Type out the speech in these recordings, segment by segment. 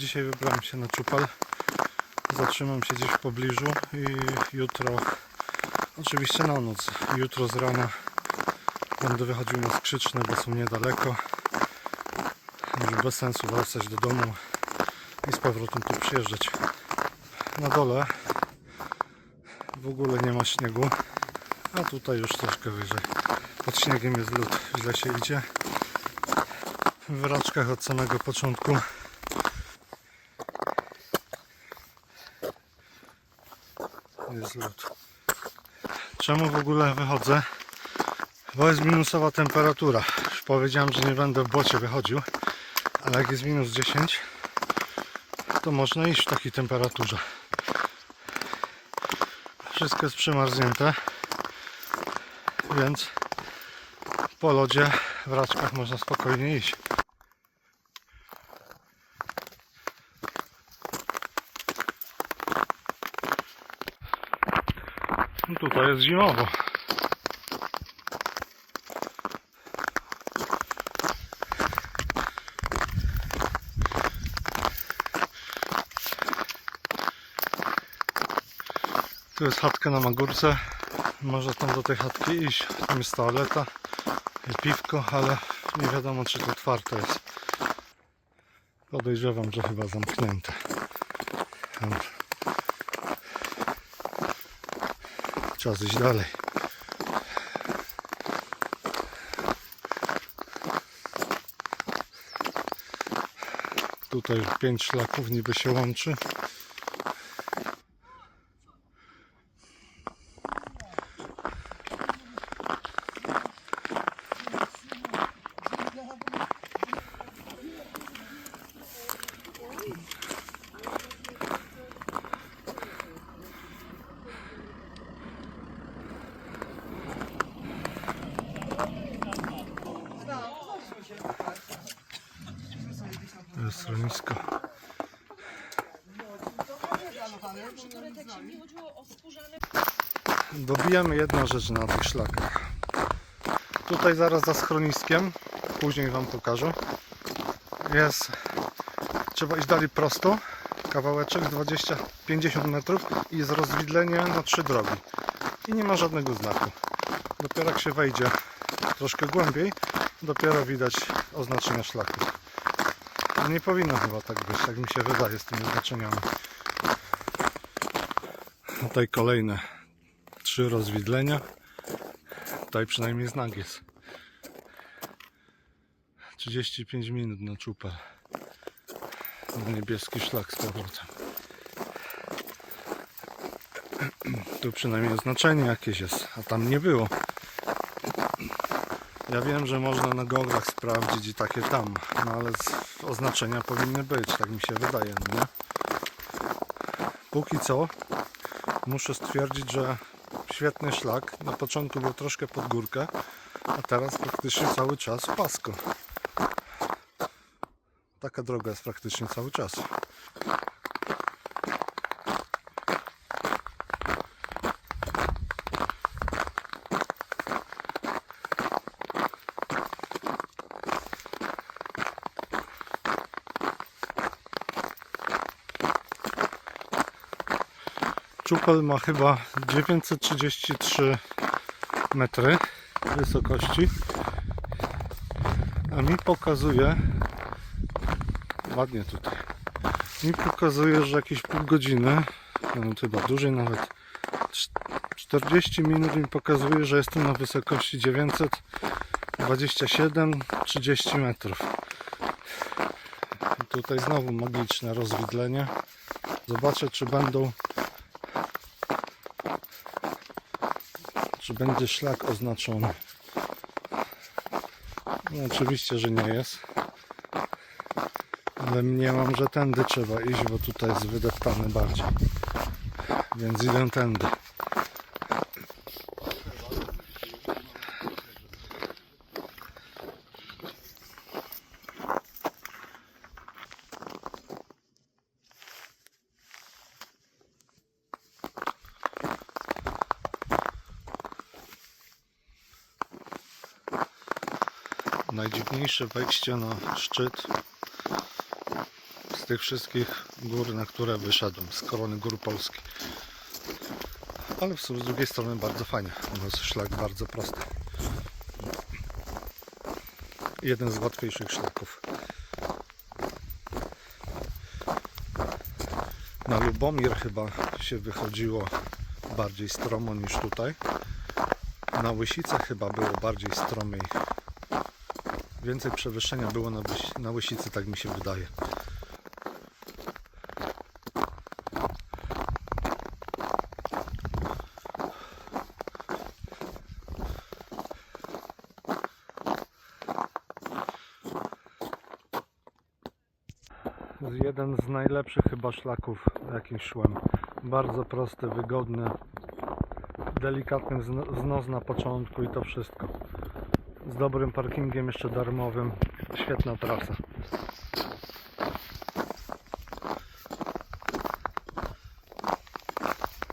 dzisiaj wybrałem się na Czupel. Zatrzymam się gdzieś w pobliżu i jutro, oczywiście na noc, jutro z rana będę wychodził na skrzyczne, bo są niedaleko. Już bez sensu wracać do domu i z powrotem tu przyjeżdżać. Na dole w ogóle nie ma śniegu, a tutaj już troszkę wyżej. Pod śniegiem jest lód, źle się idzie. W raczkach od samego początku jest lód. Czemu w ogóle wychodzę? Bo jest minusowa temperatura. Już powiedziałem, że nie będę w bocie wychodził, ale jak jest minus 10, to można iść w takiej temperaturze. Wszystko jest przymarznięte, więc po lodzie w raczkach można spokojnie iść. No tutaj jest zimowo. Tu jest chatka na Magórce. Można tam do tej chatki iść. Tam jest toaleta i piwko, ale nie wiadomo czy to otwarte jest. Podejrzewam, że chyba zamknięte. Czas iść dalej. Tutaj pięć szlaków niby się łączy. To jest schronisko. Dobijamy jedną rzecz na tych szlakach. Tutaj zaraz za schroniskiem, później Wam pokażę, jest, trzeba iść dalej prosto, kawałeczek 20-50 metrów i jest rozwidlenie na trzy drogi. I nie ma żadnego znaku. Dopiero jak się wejdzie troszkę głębiej, dopiero widać oznaczenia szlaków. Nie powinno chyba tak być, tak mi się wydaje z tymi oznaczeniami. Tutaj kolejne trzy rozwidlenia. Tutaj przynajmniej znak jest. 35 minut na czupel. Niebieski szlak z powrotem. Tu przynajmniej oznaczenie jakieś jest, a tam nie było. Ja wiem, że można na goglach sprawdzić i takie tam, no ale oznaczenia powinny być, tak mi się wydaje, no nie? Póki co muszę stwierdzić, że świetny szlak. Na początku był troszkę pod górkę, a teraz praktycznie cały czas pasko. Taka droga jest praktycznie cały czas. Czupel ma chyba 933 metry wysokości, a mi pokazuje ładnie tutaj. Mi pokazuje, że jakieś pół godziny, no chyba dłużej nawet, cz- 40 minut mi pokazuje, że jestem na wysokości 927-30 metrów. Tutaj znowu magiczne rozwidlenie. Zobaczę, czy będą czy będzie szlak oznaczony. No, oczywiście, że nie jest. Ale mniemam, że tędy trzeba iść, bo tutaj jest wydeptany bardziej. Więc idę tędy. Najdziwniejsze wejście na szczyt z tych wszystkich gór, na które wyszedłem, z korony gór Polski. Ale w sumie z drugiej strony bardzo fajnie. U nas szlak bardzo prosty. Jeden z łatwiejszych szlaków. Na Lubomir chyba się wychodziło bardziej stromo niż tutaj. Na Łysice chyba było bardziej stromiej. Więcej przewyższenia było na, na Łysicy, tak mi się wydaje. Jeden z najlepszych chyba szlaków, jakim szłem. Bardzo prosty, wygodny, delikatny zno- znos na początku i to wszystko. Z dobrym parkingiem jeszcze darmowym. Świetna trasa.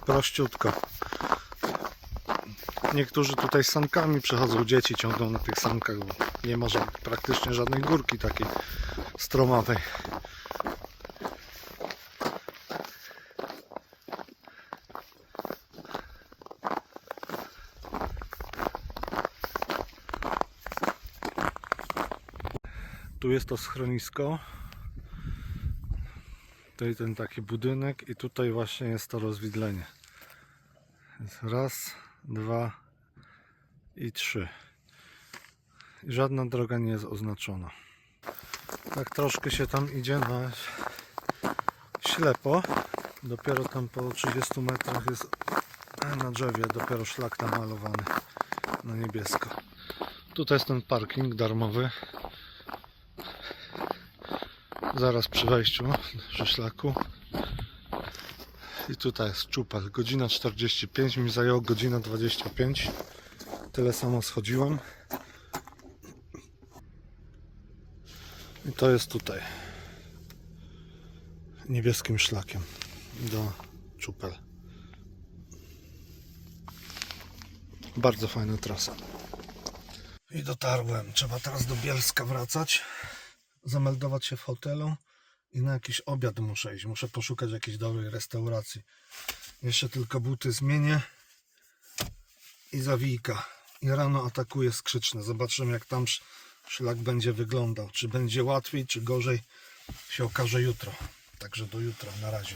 Prościutko. Niektórzy tutaj sankami przechodzą, dzieci ciągną na tych sankach, bo nie ma ża- praktycznie żadnej górki takiej stromowej. Tu jest to schronisko. Tutaj ten taki budynek i tutaj właśnie jest to rozwidlenie. Raz, dwa i trzy. I żadna droga nie jest oznaczona. Tak troszkę się tam idzie na ślepo. Dopiero tam po 30 metrach jest na drzewie dopiero szlak namalowany na niebiesko. Tutaj jest ten parking darmowy. Zaraz przy wejściu do szlaku. I tutaj jest czupel. Godzina 45, mi zajęło godzina 25. Tyle samo schodziłem. I to jest tutaj. Niebieskim szlakiem do czupel. Bardzo fajna trasa. I dotarłem. Trzeba teraz do Bielska wracać zameldować się w hotelu i na jakiś obiad muszę iść. Muszę poszukać jakiejś dobrej restauracji. Jeszcze tylko buty zmienię i zawijka. I rano atakuję skrzyczne. Zobaczymy jak tam sz- szlak będzie wyglądał. Czy będzie łatwiej, czy gorzej się okaże jutro. Także do jutra. Na razie.